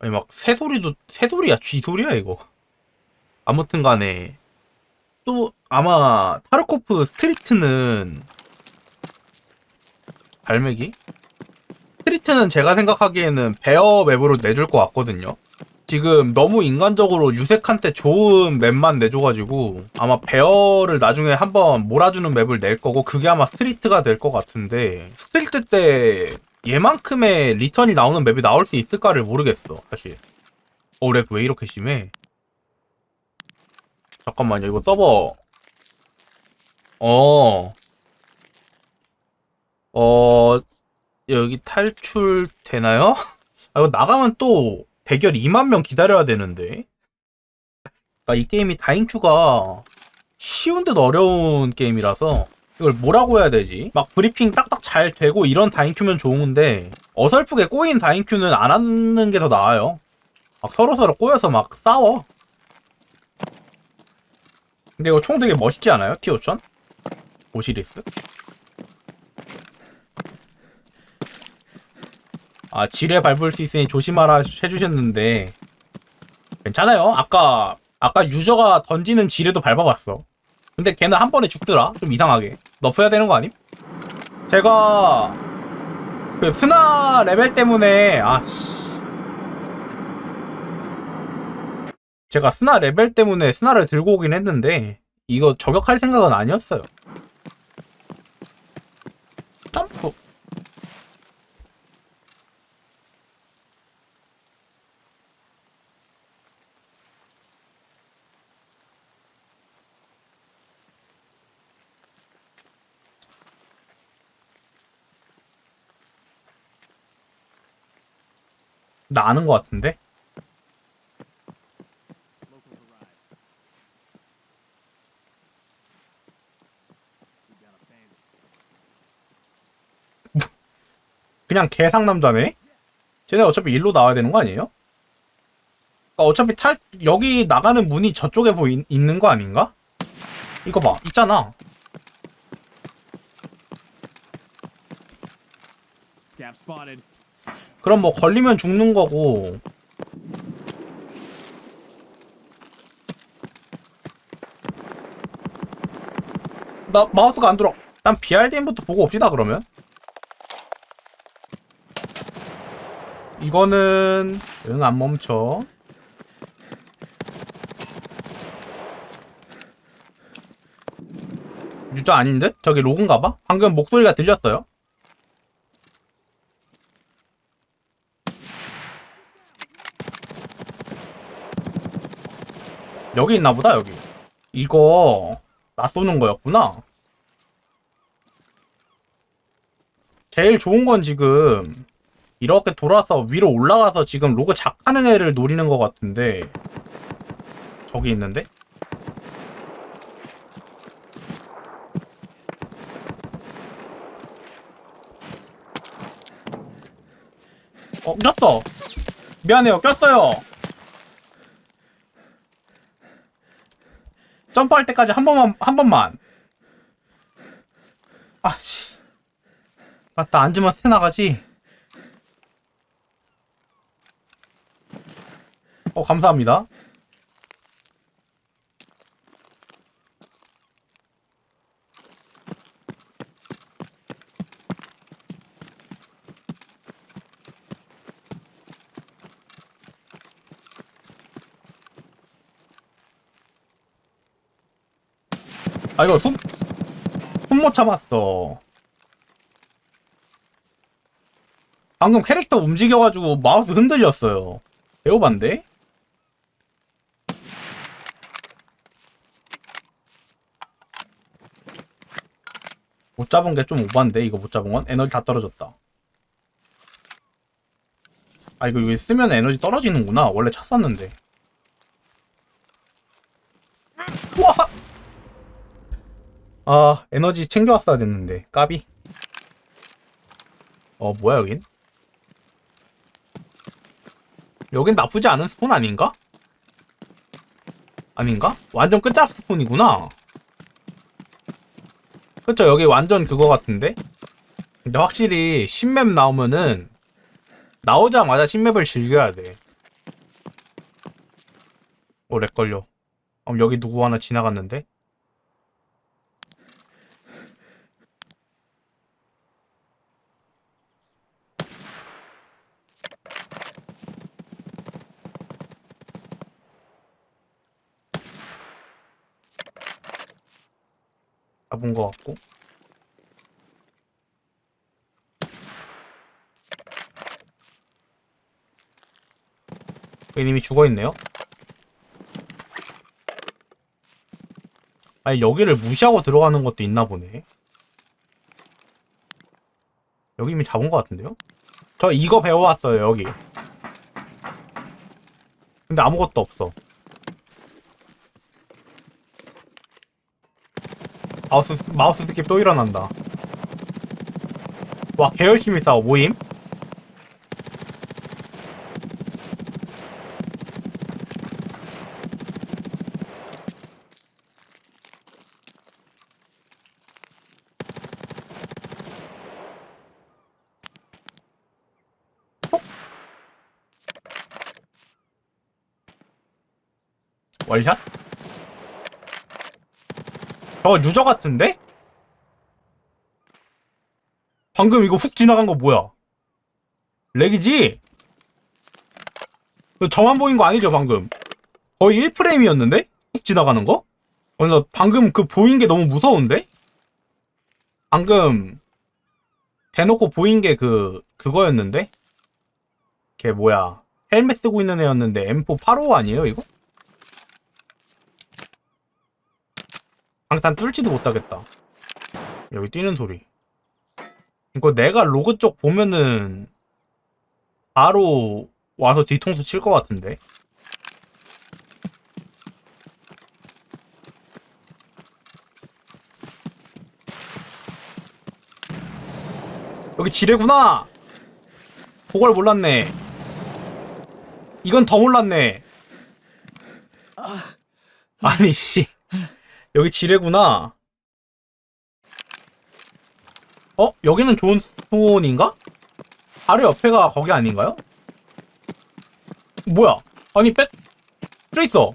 아니 막 새소리도 새소리야? 쥐소리야 이거? 아무튼 간에 또 아마 타르코프 스트리트는 발매기? 스트리트는 제가 생각하기에는 베어 맵으로 내줄 것 같거든요. 지금 너무 인간적으로 유색한테 좋은 맵만 내줘가지고 아마 베어를 나중에 한번 몰아주는 맵을 낼 거고 그게 아마 스트리트가 될 것 같은데 스트리트 때 얘만큼의 리턴이 나오는 맵이 나올 수 있을까를 모르겠어 사실. 어렉 왜 이렇게 심해? 잠깐만요 이거 서버. 어. 어, 여기 탈출 되나요? 아, 이거 나가면 또 대결 2만 명 기다려야 되는데. 그러니까 이 게임이 다인큐가 쉬운 듯 어려운 게임이라서 이걸 뭐라고 해야 되지? 막 브리핑 딱딱 잘 되고 이런 다인큐면 좋은데 어설프게 꼬인 다인큐는 안 하는 게 더 나아요. 막 서로서로 꼬여서 막 싸워. 근데 이거 총 되게 멋있지 않아요? T5천? 오시리스? 아, 지뢰 밟을 수 있으니 조심하라 해주셨는데, 괜찮아요. 아까, 아까 유저가 던지는 지뢰도 밟아봤어. 근데 걔는 한 번에 죽더라. 좀 이상하게. 너프해야 되는 거 아님? 제가, 그 스나 레벨 때문에, 아씨. 제가 스나 레벨 때문에 스나를 들고 오긴 했는데, 이거 저격할 생각은 아니었어요. 점프. 나 아는 것 같은데? 그냥 개상남자네? 쟤네 어차피 일로 나와야 되는 거 아니에요? 그러니까 어차피 탈, 여기 나가는 문이 저쪽에 보이, 있는 거 아닌가? 이거 봐, 있잖아. 그럼 뭐 걸리면 죽는 거고. 나 마우스가 안 들어. 난 BRDM부터 보고 옵시다 그러면. 이거는 응 안 멈춰. 유저 아닌 듯? 저기 로그인가 봐? 방금 목소리가 들렸어요. 여기 있나 보다 여기. 이거 나 쏘는 거였구나. 제일 좋은 건 지금 이렇게 돌아서 위로 올라가서 지금 로그 작하는 애를 노리는 것 같은데. 저기 있는데? 어 꼈어. 미안해요 꼈어요 점프할 때까지 한 번만 한 번만. 아씨. 맞다 앉으면 새 나가지. 어 감사합니다. 아 이거 손 손못 참았어. 방금 캐릭터 움직여가지고 마우스 흔들렸어요. 배우반데? 못 잡은 게 좀 오반데 이거 못 잡은 건 에너지 다 떨어졌다. 아 이거 이거 쓰면 에너지 떨어지는구나. 원래 찼었는데. 와! 아 에너지 챙겨왔어야 됐는데 까비 어 뭐야 여긴 여긴 나쁘지 않은 스폰 아닌가? 아닌가? 완전 끝작 스폰이구나 그쵸 여기 완전 그거 같은데 근데 확실히 신맵 나오면은 나오자마자 신맵을 즐겨야 돼 어, 렉 걸려. 그럼 여기 누구 하나 지나갔는데? 잡은 것 같고. 이님이 죽어 있네요. 아니 여기를 무시하고 들어가는 것도 있나 보네. 여기 이미 잡은 것 같은데요? 저 이거 배워왔어요 여기. 근데 아무것도 없어. 마우스 마우스 스킵 또 일어난다. 와 개열심히 싸워 모임. 월샷? 저거 유저 같은데? 방금 이거 훅 지나간 거 뭐야? 렉이지? 저만 보인 거 아니죠 방금? 거의 1프레임이었는데? 훅 지나가는 거? 어, 나 방금 그 보인 게 너무 무서운데? 방금 대놓고 보인 게 그 그거였는데? 걔 뭐야 헬멧 쓰고 있는 애였는데 M4 85 아니에요 이거? 방탄 뚫지도 못하겠다. 여기 뛰는 소리. 이거 내가 로그 쪽 보면은 바로 와서 뒤통수 칠 것 같은데. 여기 지뢰구나. 그걸 몰랐네. 이건 더 몰랐네. 아니 씨. 여기 지뢰구나. 어? 여기는 좋은 스폰인가? 바로 옆에가 거기 아닌가요? 뭐야? 아니, 백, 트레이서.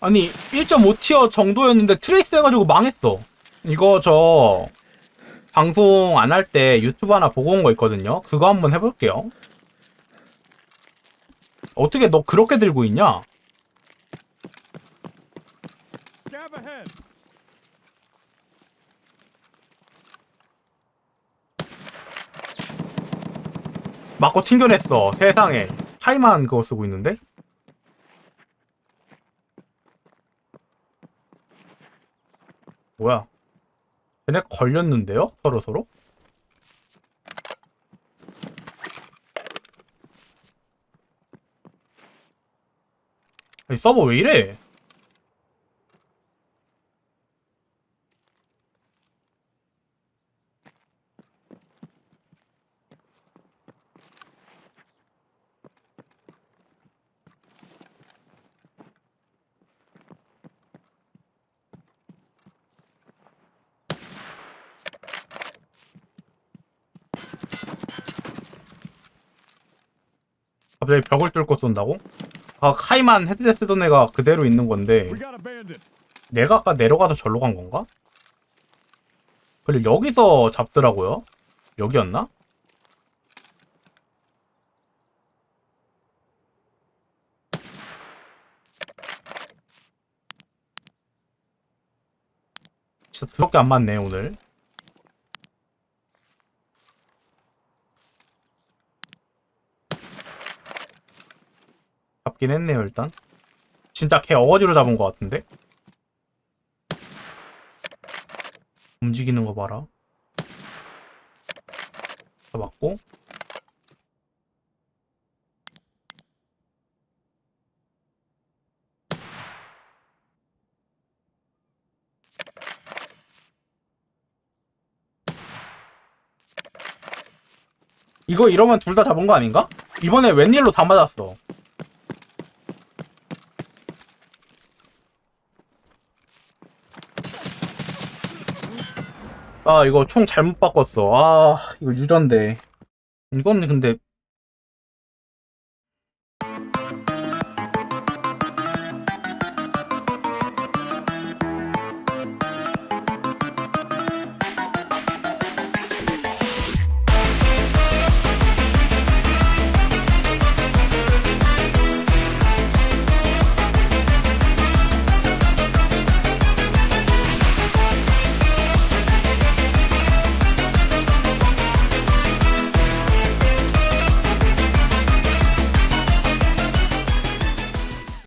아니, 1.5티어 정도였는데 트레이스 해가지고 망했어. 이거 저, 방송 안 할 때 유튜브 하나 보고 온 거 있거든요? 그거 한번 해볼게요. 어떻게 너 그렇게 들고 있냐? 맞고 튕겨냈어. 세상에. 타이만 그거 쓰고 있는데? 뭐야? 얘네 걸렸는데요? 서로 서로? 이 서버 왜 이래? 갑자기 벽을 뚫고 쏜다고? 아, 카이만 헤드셋 쓰던 애가 그대로 있는 건데. 내가 아까 내려가서 절로 간 건가? 그리고 여기서 잡더라고요. 여기였나? 진짜 더럽게 안 맞네 오늘. 잡긴 했네요 일단. 진짜 걔 어거지로 잡은 것 같은데? 움직이는 거 봐라. 잡았고. 이거 이러면 둘 다 잡은 거 아닌가? 이번에 웬일로 다 맞았어. 아 이거 총 잘못 바꿨어. 아 이거 유전데. 이건 근데